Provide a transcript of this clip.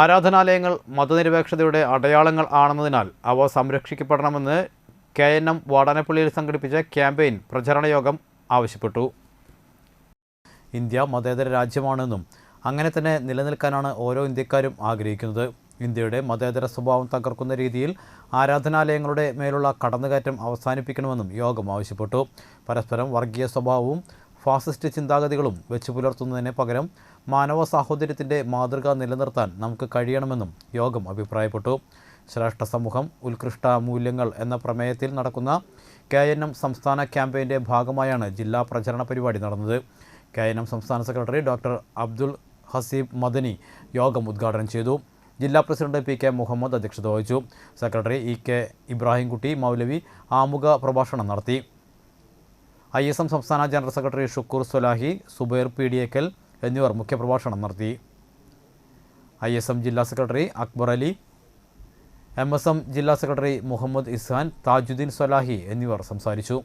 ആരാധനാലയങ്ങൾ മതനിരപേക്ഷതയുടെ അടയാളങ്ങൾ ആണെന്നതിനാൽ അവ സംരക്ഷിക്കപ്പെടണമെന്ന് കെ എൻ എം വാടാനപ്പള്ളിയിൽ സംഘടിപ്പിച്ച ക്യാമ്പയിൻ പ്രചരണ യോഗം ആവശ്യപ്പെട്ടു. ഇന്ത്യ മതേതര രാജ്യമാണെന്നും അങ്ങനെ തന്നെ നിലനിൽക്കാനാണ് ഓരോ ഇന്ത്യക്കാരും ആഗ്രഹിക്കുന്നത്. ഇന്ത്യയുടെ മതേതര സ്വഭാവം തകർക്കുന്ന രീതിയിൽ ആരാധനാലയങ്ങളുടെ മേലുള്ള കടന്നുകയറ്റം അവസാനിപ്പിക്കണമെന്നും യോഗം ആവശ്യപ്പെട്ടു. പരസ്പരം വർഗീയ സ്വഭാവവും ഫാസിസ്റ്റ് ചിന്താഗതികളും വെച്ചു പുലർത്തുന്നതിന് പകരം മാനവ സാഹോദര്യത്തിന്റെ മാതൃക നിലനിർത്താൻ നമുക്ക് കഴിയണമെന്നും യോഗം അഭിപ്രായപ്പെട്ടു. ശ്രേഷ്ഠ സമൂഹം ഉത്കൃഷ്ട മൂല്യങ്ങൾ എന്ന പ്രമേയത്തിൽ നടക്കുന്ന കെ എൻ എം സംസ്ഥാന ക്യാമ്പയിന്റെ ഭാഗമായാണ് ജില്ലാ പ്രചരണ പരിപാടി നടന്നത്. കെ എൻ എം സംസ്ഥാന സെക്രട്ടറി ഡോക്ടർ അബ്ദുൽ ഹസീബ് മദനി യോഗം ഉദ്ഘാടനം ചെയ്തു. ജില്ലാ പ്രസിഡന്റ് പി കെ മുഹമ്മദ് അധ്യക്ഷത വഹിച്ചു. Secretary E K Ibrahimkutty Maulavi ആമുഖ പ്രഭാഷണം നടത്തി. ഐ എസ് എം സംസ്ഥാന general secretary Shukkur Swalahi Subair P D Ekkal എന്നിവർ മുഖ്യപ്രഭാഷണം നടത്തി. ഐ എസ് എം ജില്ലാ secretary Akbar Ali M S M ജില്ലാ സെക്രട്ടറി മുഹമ്മദ് ഇസ്ഹാൻ താജുദ്ദീൻ സ്വലാഹി എന്നിവർ സംസാരിച്ചു.